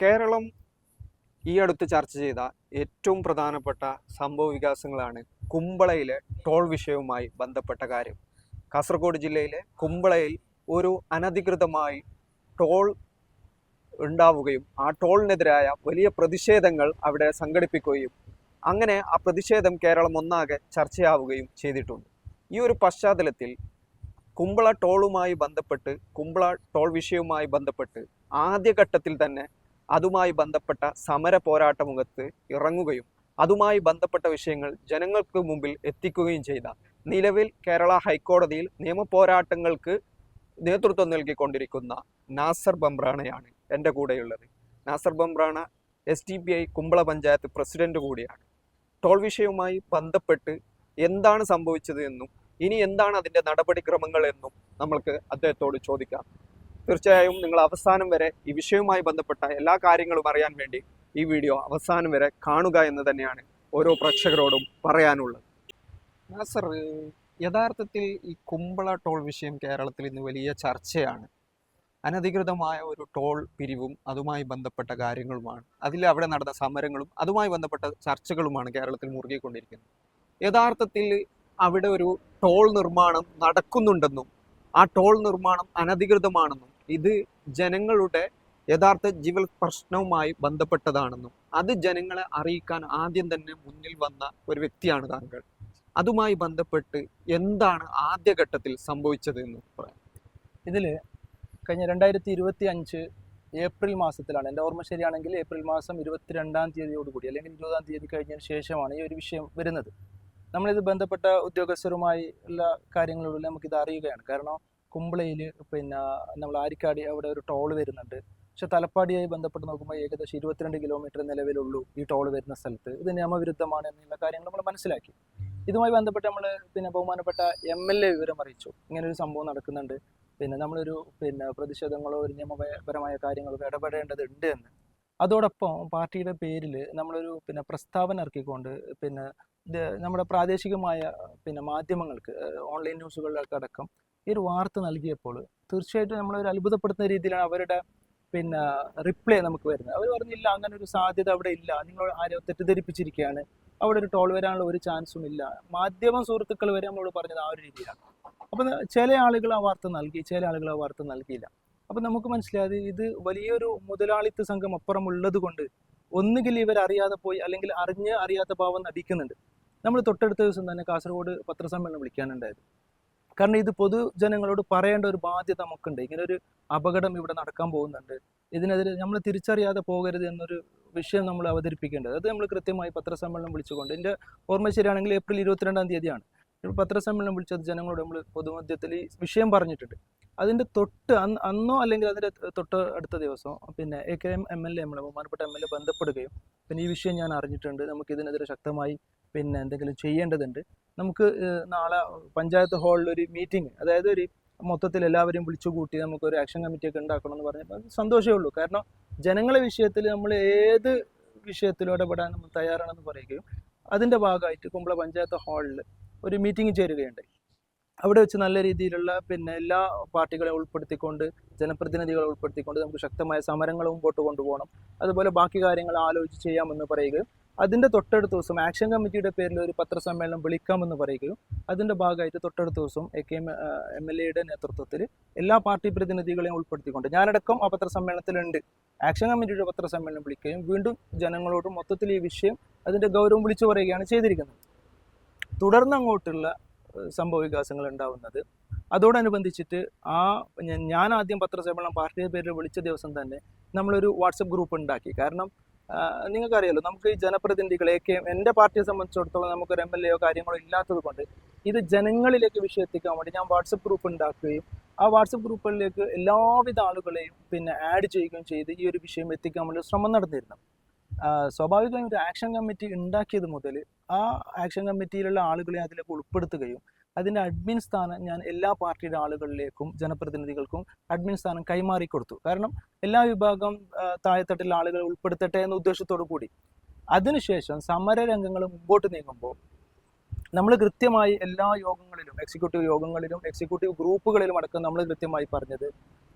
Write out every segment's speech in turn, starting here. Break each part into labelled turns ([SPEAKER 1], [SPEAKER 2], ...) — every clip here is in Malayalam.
[SPEAKER 1] കേരളം ഈ അടുത്ത് ചർച്ച ചെയ്ത ഏറ്റവും പ്രധാനപ്പെട്ട സംഭവ വികാസങ്ങളാണ് കുമ്പളയിലെ ടോൾ വിഷയവുമായി ബന്ധപ്പെട്ട കാര്യം. കാസർഗോഡ് ജില്ലയിലെ കുമ്പളയിൽ ഒരു അനധികൃതമായി ടോൾ ഉണ്ടാവുകയും ആ ടോളിനെതിരായ വലിയ പ്രതിഷേധങ്ങൾ അവിടെ സംഘടിപ്പിക്കുകയും അങ്ങനെ ആ പ്രതിഷേധം കേരളം ഒന്നാകെ ചർച്ചയാവുകയും ചെയ്തിട്ടുണ്ട്. ഈ ഒരു പശ്ചാത്തലത്തിൽ കുമ്പള ടോളുമായി ബന്ധപ്പെട്ട് കുമ്പള ടോൾ വിഷയവുമായി ബന്ധപ്പെട്ട് ആദ്യഘട്ടത്തിൽ തന്നെ അതുമായി ബന്ധപ്പെട്ട സമര പോരാട്ട മുഖത്ത് ഇറങ്ങുകയും അതുമായി ബന്ധപ്പെട്ട വിഷയങ്ങൾ ജനങ്ങൾക്ക് മുമ്പിൽ എത്തിക്കുകയും ചെയ്ത നിലവിൽ കേരള ഹൈക്കോടതിയിൽ നിയമ പോരാട്ടങ്ങൾക്ക് നേതൃത്വം നൽകിക്കൊണ്ടിരിക്കുന്ന നാസർ ബംബ്രാണയാണ് എന്റെ കൂടെയുള്ളത്. Nasar Bambrana S T P I Kumbla panchayat president കൂടിയാണ്. ടോൾ വിഷയവുമായി ബന്ധപ്പെട്ട് എന്താണ് സംഭവിച്ചത് എന്നും ഇനി എന്താണ് അതിന്റെ നടപടിക്രമങ്ങൾ എന്നും നമ്മൾക്ക് അദ്ദേഹത്തോട് ചോദിക്കാം. തീർച്ചയായും നിങ്ങൾ അവസാനം വരെ ഈ വിഷയവുമായി ബന്ധപ്പെട്ട എല്ലാ കാര്യങ്ങളും അറിയാൻ വേണ്ടി ഈ വീഡിയോ അവസാനം വരെ കാണുക എന്ന് തന്നെയാണ് ഓരോ പ്രേക്ഷകരോടും പറയാനുള്ളത്. നാസർ യഥാർത്ഥത്തിൽ ഈ കുമ്പള ടോൾ വിഷയം കേരളത്തിൽ ഇന്ന് വലിയ ചർച്ചയാണ്. അനധികൃതമായ ഒരു ടോൾ പിരിവും അതുമായി ബന്ധപ്പെട്ട കാര്യങ്ങളുമാണ്. അതിൽ അവിടെ നടന്ന സമരങ്ങളും അതുമായി ബന്ധപ്പെട്ട ചർച്ചകളുമാണ് കേരളത്തിൽ മുറുകിക്കൊണ്ടിരിക്കുന്നത്. യഥാർത്ഥത്തിൽ അവിടെ ഒരു ടോൾ നിർമ്മാണം നടക്കുന്നുണ്ടെന്നും ആ ടോൾ നിർമ്മാണം അനധികൃതമാണെന്നും ഇത് ജനങ്ങളുടെ യഥാർത്ഥ ജീവൽ പ്രശ്നവുമായി ബന്ധപ്പെട്ടതാണെന്നും അത് ജനങ്ങളെ അറിയിക്കാൻ ആദ്യം തന്നെ മുന്നിൽ വന്ന ഒരു വ്യക്തിയാണ് താങ്കൾ. അതുമായി ബന്ധപ്പെട്ട് എന്താണ് ആദ്യഘട്ടത്തിൽ സംഭവിച്ചത് എന്ന് പറയാം.
[SPEAKER 2] ഇതിൽ കഴിഞ്ഞ രണ്ടായിരത്തി ഇരുപത്തി അഞ്ച് ഏപ്രിൽ മാസത്തിലാണ് എന്റെ ഓർമ്മ ശരിയാണെങ്കിൽ ഏപ്രിൽ മാസം ഇരുപത്തിരണ്ടാം തീയതിയോടുകൂടി അല്ലെങ്കിൽ ഇരുപതാം തീയതി കഴിഞ്ഞതിന് ശേഷമാണ് ഈ ഒരു വിഷയം വരുന്നത്. നമ്മളിത് ബന്ധപ്പെട്ട ഉദ്യോഗസ്ഥരുമായി ഉള്ള കാര്യങ്ങളിലൂടെ നമുക്കിത് അറിയുകയാണ്. കാരണം കുമ്പളയിൽ പിന്നെ നമ്മൾ ആരിക്കാടി അവിടെ ഒരു ടോൾ വരുന്നുണ്ട്. പക്ഷെ തലപ്പാടിയായി ബന്ധപ്പെട്ട് നോക്കുമ്പോൾ ഏകദേശം ഇരുപത്തിരണ്ട് കിലോമീറ്റർ നിലവിലുള്ളൂ ഈ ടോൾ വരുന്ന സ്ഥലത്ത്. ഇത് നിയമവിരുദ്ധമാണ് എന്നുള്ള കാര്യങ്ങൾ നമ്മൾ മനസ്സിലാക്കി. ഇതുമായി ബന്ധപ്പെട്ട് നമ്മൾ പിന്നെ ബഹുമാനപ്പെട്ട എം എൽ എ വിവരം അറിയിച്ചു. ഇങ്ങനെ ഒരു സംഭവം നടക്കുന്നുണ്ട്. പിന്നെ നമ്മളൊരു പിന്നെ പ്രതിഷേധങ്ങളോ ഒരു നിയമപരമായ കാര്യങ്ങളോ ഇടപെടേണ്ടതുണ്ട് എന്ന്. അതോടൊപ്പം പാർട്ടിയുടെ പേരിൽ നമ്മളൊരു പിന്നെ പ്രസ്താവന ഇറക്കിക്കൊണ്ട് പിന്നെ നമ്മുടെ പ്രാദേശികമായ പിന്നെ മാധ്യമങ്ങൾക്ക് ഓൺലൈൻ ന്യൂസുകളിലൊക്കെ അടക്കം ഈ ഒരു വാർത്ത നൽകിയപ്പോൾ തീർച്ചയായിട്ടും നമ്മളൊരു അത്ഭുതപ്പെടുത്തുന്ന രീതിയിലാണ് അവരുടെ പിന്നെ റിപ്ലൈ നമുക്ക് വരുന്നത്. അവർ പറഞ്ഞില്ല അങ്ങനെ ഒരു സാധ്യത അവിടെ ഇല്ല. നിങ്ങൾ ആരോ തെറ്റിദ്ധരിപ്പിച്ചിരിക്കുകയാണ്. അവിടെ ഒരു ടോൾ വരാനുള്ള ഒരു ചാൻസും ഇല്ല. മാധ്യമ സുഹൃത്തുക്കൾ വരെ നമ്മളോട് പറഞ്ഞത് ആ ഒരു രീതിയിലാണ്. അപ്പം ചില ആളുകൾ ആ വാർത്ത നൽകി ചില ആളുകൾ ആ വാർത്ത നൽകിയില്ല. അപ്പം നമുക്ക് മനസ്സിലായത് ഇത് വലിയൊരു മുതലാളിത്ത സംഘം അപ്പുറം ഉള്ളത് കൊണ്ട് ഒന്നുകിൽ ഇവർ അറിയാതെ പോയി അല്ലെങ്കിൽ അറിഞ്ഞ് അറിയാത്ത ഭാവം നടിക്കുന്നുണ്ട്. നമ്മൾ തൊട്ടടുത്ത ദിവസം തന്നെ കാസർഗോഡ് പത്രസമ്മേളനം വിളിക്കാനുണ്ടായത് കാരണം ഇത് പൊതുജനങ്ങളോട് പറയേണ്ട ഒരു ബാധ്യത നമുക്കുണ്ട്. ഇങ്ങനെ ഒരു അപകടം ഇവിടെ നടക്കാൻ പോകുന്നുണ്ട്. ഇതിനെതിരെ നമ്മൾ തിരിച്ചറിയാതെ പോകരുത് എന്നൊരു വിഷയം നമ്മൾ അവതരിപ്പിക്കേണ്ടത്. അത് നമ്മൾ കൃത്യമായി പത്രസമ്മേളനം വിളിച്ചുകൊണ്ട് എന്റെ ഓർമ്മ ശരിയാണെങ്കിൽ ഏപ്രിൽ ഇരുപത്തിരണ്ടാം തീയതിയാണ്. പത്രസമ്മേളനം വിളിച്ചത് ജനങ്ങളോട് നമ്മൾ പൊതുമധ്യത്തിൽ ഈ വിഷയം പറഞ്ഞിട്ടുണ്ട്. അതിന്റെ തൊട്ട് അന്ന് അന്നോ അല്ലെങ്കിൽ അതിന്റെ തൊട്ട് അടുത്ത ദിവസം പിന്നെ A K M M L A നമ്മളെ ബഹുമാനപ്പെട്ട എം എൽ എ ബന്ധപ്പെടുകയും പിന്നെ ഈ വിഷയം ഞാൻ അറിഞ്ഞിട്ടുണ്ട്. നമുക്ക് ഇതിനെതിരെ ശക്തമായി പിന്നെ എന്തെങ്കിലും ചെയ്യേണ്ടതുണ്ട്. നമുക്ക് നാളെ പഞ്ചായത്ത് ഹാളിൽ ഒരു മീറ്റിംഗ്. അതായത് ഒരു മൊത്തത്തിൽ എല്ലാവരെയും വിളിച്ചു കൂട്ടി നമുക്ക് ഒരു ആക്ഷൻ കമ്മിറ്റി ഒക്കെ ഉണ്ടാക്കണം എന്ന് പറഞ്ഞപ്പോൾ സന്തോഷമേ ഉള്ളൂ. കാരണം ജനങ്ങളെ വിഷയത്തിൽ നമ്മൾ ഏത് വിഷയത്തിലും ഇടപെടാൻ നമ്മൾ തയ്യാറാണെന്ന് പറയുകയും അതിന്റെ ഭാഗമായിട്ട് കുമ്പള പഞ്ചായത്ത് ഹാളിൽ ഒരു മീറ്റിംഗ് ചേരുകയുണ്ടായി. അവിടെ വെച്ച് നല്ല രീതിയിലുള്ള പിന്നെ എല്ലാ പാർട്ടികളെ ഉൾപ്പെടുത്തിക്കൊണ്ട് ജനപ്രതിനിധികളെ ഉൾപ്പെടുത്തിക്കൊണ്ട് നമുക്ക് ശക്തമായ സമരങ്ങൾ മുമ്പോട്ട് കൊണ്ടുപോകണം. അതുപോലെ ബാക്കി കാര്യങ്ങൾ ആലോചിച്ച് ചെയ്യാമെന്ന് പറയുകയും അതിന്റെ തൊട്ടടുത്ത ദിവസം ആക്ഷൻ കമ്മിറ്റിയുടെ പേരിൽ ഒരു പത്രസമ്മേളനം വിളിക്കാമെന്ന് പറയുകയും അതിന്റെ ഭാഗമായിട്ട് തൊട്ടടുത്ത ദിവസം A K M M L എയുടെ നേതൃത്വത്തിൽ എല്ലാ പാർട്ടി പ്രതിനിധികളെയും ഉൾപ്പെടുത്തിക്കൊണ്ട് ഞാനടക്കം ആ പത്രസമ്മേളനത്തിലുണ്ട്. ആക്ഷൻ കമ്മിറ്റിയുടെ പത്രസമ്മേളനം വിളിക്കുകയും വീണ്ടും ജനങ്ങളോട് മൊത്തത്തിൽ ഈ വിഷയം അതിന്റെ ഗൗരവം വിളിച്ചു പറയുകയാണ് ചെയ്തിരിക്കുന്നത്. തുടർന്ന് അങ്ങോട്ടുള്ള സംഭവ വികാസങ്ങൾ ഉണ്ടാവുന്നത് അതോടനുബന്ധിച്ചിട്ട് ആ ഞാൻ ആദ്യം പത്രസമ്മേളനം പാർട്ടിയുടെ പേരിൽ വിളിച്ച ദിവസം തന്നെ നമ്മളൊരു വാട്സപ്പ് ഗ്രൂപ്പ് ഉണ്ടാക്കി. കാരണം നിങ്ങൾക്കറിയാലോ നമുക്ക് ഈ ജനപ്രതിനിധികളെയൊക്കെ എന്റെ പാർട്ടിയെ സംബന്ധിച്ചിടത്തോളം നമുക്കൊരു എം എൽ എയോ കാര്യങ്ങളോ ഇല്ലാത്തത് കൊണ്ട് ഇത് ജനങ്ങളിലേക്ക് വിഷയം എത്തിക്കാൻ വേണ്ടി ഞാൻ വാട്സപ്പ് ഗ്രൂപ്പ് ഉണ്ടാക്കുകയും ആ വാട്സപ്പ് ഗ്രൂപ്പുകളിലേക്ക് എല്ലാവിധ ആളുകളെയും പിന്നെ ആഡ് ചെയ്യുകയും ചെയ്ത് ഈ ഒരു വിഷയം എത്തിക്കാൻ വേണ്ടി ശ്രമം നടന്നിരുന്നു. സ്വാഭാവികമായും ഒരു ആക്ഷൻ കമ്മിറ്റി ഉണ്ടാക്കിയത് മുതൽ ആ ആക്ഷൻ കമ്മിറ്റിയിലുള്ള ആളുകളെ അതിലേക്ക് ഉൾപ്പെടുത്തുകയും അതിന്റെ അഡ്മിൻ സ്ഥാനം ഞാൻ എല്ലാ പാർട്ടിയുടെ ആളുകളിലേക്കും ജനപ്രതിനിധികൾക്കും അഡ്മിൻ സ്ഥാനം കൈമാറി കൊടുത്തു. കാരണം എല്ലാ വിഭാഗം താഴെത്തട്ടിലെ ആളുകളെ ഉൾപ്പെടുത്തട്ടെ എന്ന ഉദ്ദേശത്തോടു കൂടി. അതിനുശേഷം സമര രംഗങ്ങൾ മുമ്പോട്ട് നീങ്ങുമ്പോൾ നമ്മൾ കൃത്യമായി എല്ലാ യോഗങ്ങളിലും എക്സിക്യൂട്ടീവ് യോഗങ്ങളിലും എക്സിക്യൂട്ടീവ് ഗ്രൂപ്പുകളിലും അടക്കം നമ്മൾ കൃത്യമായി പറഞ്ഞത്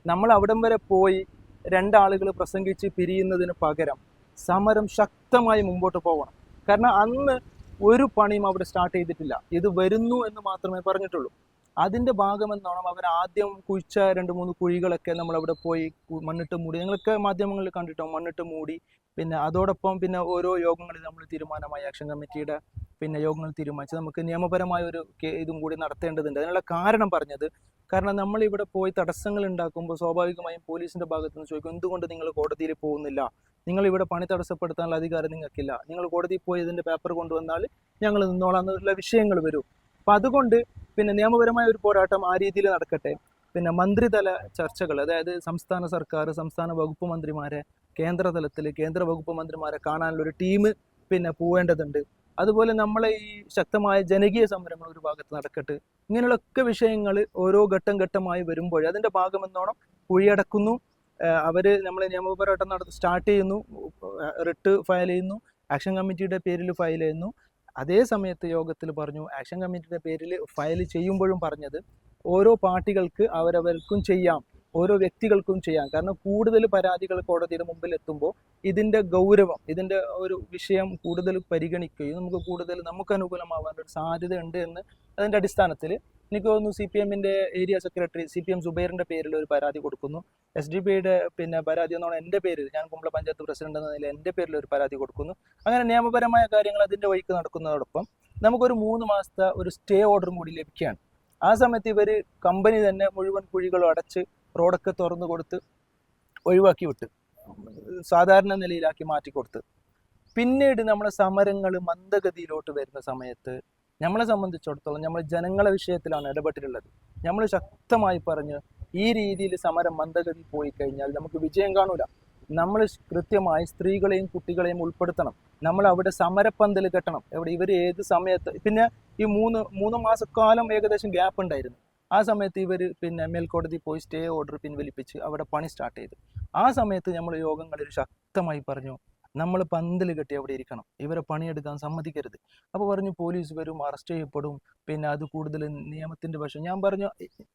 [SPEAKER 2] നമ്മൾ അവിടം വരെ പോയി രണ്ടാളുകൾ പ്രസംഗിച്ച് പിരിയുന്നതിന് പകരം സമരം ശക്തമായി മുമ്പോട്ട് പോകണം. കാരണം അന്ന് ഒരു പണിയും അവിടെ സ്റ്റാർട്ട് ചെയ്തിട്ടില്ല. ഇത് വരുന്നു എന്ന് മാത്രമേ പറഞ്ഞിട്ടുള്ളൂ. അതിന്റെ ഭാഗമെന്നോണം? അവർ ആദ്യം കുഴിച്ച രണ്ട് മൂന്ന് കുഴികളൊക്കെ നമ്മൾ അവിടെ പോയി മണ്ണിട്ട് മൂടി. ഞങ്ങളൊക്കെ മാധ്യമങ്ങളിൽ കണ്ടിട്ടോ? മണ്ണിട്ട് മൂടി. പിന്നെ അതോടൊപ്പം പിന്നെ ഓരോ യോഗങ്ങളിൽ നമ്മൾ തീരുമാനമായി ആക്ഷൻ കമ്മിറ്റിയുടെ പിന്നെ യോഗങ്ങൾ തീരുമാനിച്ചു നമുക്ക് നിയമപരമായ ഒരു ഇതും കൂടി നടത്തേണ്ടതുണ്ട്. അതിനുള്ള കാരണം പറഞ്ഞത് കാരണം നമ്മൾ ഇവിടെ പോയി തടസ്സങ്ങൾ ഉണ്ടാക്കുമ്പോൾ സ്വാഭാവികമായും പോലീസിന്റെ ഭാഗത്ത് നിന്ന് ചോദിക്കും എന്തുകൊണ്ട് നിങ്ങൾ കോടതിയിൽ പോകുന്നില്ല? നിങ്ങൾ ഇവിടെ പണി തടസ്സപ്പെടുത്താനുള്ള അധികാരം നിങ്ങൾക്കില്ല. നിങ്ങൾ കോടതിയിൽ പോയി ഇതിന്റെ പേപ്പർ കൊണ്ടുവന്നാൽ ഞങ്ങൾ നിന്നോളാം എന്നുള്ള വിഷയങ്ങൾ വരും. അപ്പൊ അതുകൊണ്ട് പിന്നെ നിയമപരമായ ഒരു പോരാട്ടം ആ രീതിയിൽ നടക്കട്ടെ. പിന്നെ മന്ത്രിതല ചർച്ചകൾ അതായത് സംസ്ഥാന സർക്കാർ സംസ്ഥാന വകുപ്പ് മന്ത്രിമാരെ കേന്ദ്ര തലത്തിൽ കേന്ദ്ര വകുപ്പ് മന്ത്രിമാരെ കാണാനുള്ള ഒരു ടീം പിന്നെ പോവേണ്ടതുണ്ട്. അതുപോലെ നമ്മളെ ഈ ശക്തമായ ജനകീയ സമരങ്ങൾ ഒരു ഭാഗത്ത് നടക്കട്ടെ. ഇങ്ങനെയുള്ളൊക്കെ വിഷയങ്ങൾ ഓരോ ഘട്ടം ഘട്ടമായി വരുമ്പോൾ അതിന്റെ ഭാഗമെന്നോണം കുഴിയടക്കുന്നു. അവർ നമ്മൾ നിയമപോരാട്ടം നടത്തി സ്റ്റാർട്ട് ചെയ്യുന്നു. റിട്ട് ഫയൽ ചെയ്യുന്നു. ആക്ഷൻ കമ്മിറ്റിയുടെ പേരിൽ ഫയൽ ചെയ്യുന്നു. അതേ സമയത്ത് യോഗത്തിൽ പറഞ്ഞു ആക്ഷൻ കമ്മിറ്റിയുടെ പേരിൽ ഫയൽ ചെയ്യുമ്പോഴും പറഞ്ഞത് ഓരോ പാർട്ടികൾക്ക് അവരവർക്കും ചെയ്യാം ഓരോ വ്യക്തികൾക്കും ചെയ്യാം. കാരണം കൂടുതൽ പരാതികൾ കോടതിയുടെ മുമ്പിൽ എത്തുമ്പോൾ ഇതിന്റെ ഗൗരവം ഇതിന്റെ ഒരു വിഷയം കൂടുതൽ പരിഗണിക്കുകയും നമുക്ക് കൂടുതൽ നമുക്ക് അനുകൂലമാവാൻ ഒരു സാധ്യത ഉണ്ട് എന്ന് അതിന്റെ അടിസ്ഥാനത്തിൽ എനിക്ക് തോന്നുന്നു സി പി എമ്മിന്റെ area secretary C P M സുബൈറിന്റെ പേരിൽ ഒരു പരാതി കൊടുക്കുന്നു. എസ് ഡി പിയുടെ പിന്നെ പരാതി എന്നാണ് എന്റെ പേരിൽ ഞാൻ കുമ്പള പഞ്ചായത്ത് പ്രസിഡന്റ് എന്ന നിലയിൽ എന്റെ പേരിൽ ഒരു പരാതി കൊടുക്കുന്നു. അങ്ങനെ നിയമപരമായ കാര്യങ്ങൾ അതിന്റെ വഴിക്ക് നടക്കുന്നതോടൊപ്പം നമുക്കൊരു മൂന്ന് മാസത്തെ ഒരു സ്റ്റേ ഓർഡറും കൂടി ലഭിക്കുകയാണ്. ആ സമയത്ത് ഇവർ കമ്പനി തന്നെ മുഴുവൻ കുഴികളും അടച്ച് റോഡൊക്കെ തുറന്നു കൊടുത്ത് ഒഴിവാക്കി വിട്ട് സാധാരണ നിലയിലാക്കി മാറ്റി കൊടുത്ത്. പിന്നീട് നമ്മുടെ സമരങ്ങൾ മന്ദഗതിയിലോട്ട് വരുന്ന സമയത്ത് നമ്മളെ സംബന്ധിച്ചിടത്തോളം നമ്മൾ ജനങ്ങളെ വിഷയത്തിലാണ് ഇടപെട്ടിട്ടുള്ളത്. നമ്മൾ ശക്തമായി പറഞ്ഞ് ഈ രീതിയിൽ സമരം മന്ദഗതി പോയി കഴിഞ്ഞാൽ നമുക്ക് വിജയം കാണൂല. നമ്മൾ കൃത്യമായി സ്ത്രീകളെയും കുട്ടികളെയും ഉൾപ്പെടുത്തണം. നമ്മൾ അവിടെ സമരപ്പന്തൽ കെട്ടണം. എവിടെ ഇവർ ഏത് സമയത്ത് പിന്നെ ഈ മൂന്ന് മൂന്ന് മാസക്കാലം ഏകദേശം ഗ്യാപ്പ് ഉണ്ടായിരുന്നു. ആ സമയത്ത് ഇവർ പിന്നെ മേൽക്കോടതി പോയി സ്റ്റേ ഓർഡർ പിൻവലിപ്പിച്ച് അവിടെ പണി സ്റ്റാർട്ട് ചെയ്തു. ആ സമയത്ത് നമ്മൾ യോഗങ്ങളിൽ ശക്തമായി പറഞ്ഞു നമ്മൾ പന്തൽ കെട്ടി അവിടെ ഇരിക്കണം. ഇവരെ പണിയെടുക്കാൻ സമ്മതിക്കരുത്. അപ്പോൾ പറഞ്ഞു പോലീസ് വരും അറസ്റ്റ് ചെയ്യപ്പെടും. പിന്നെ അത് കൂടുതൽ നിയമത്തിന്റെ വശം. ഞാൻ പറഞ്ഞു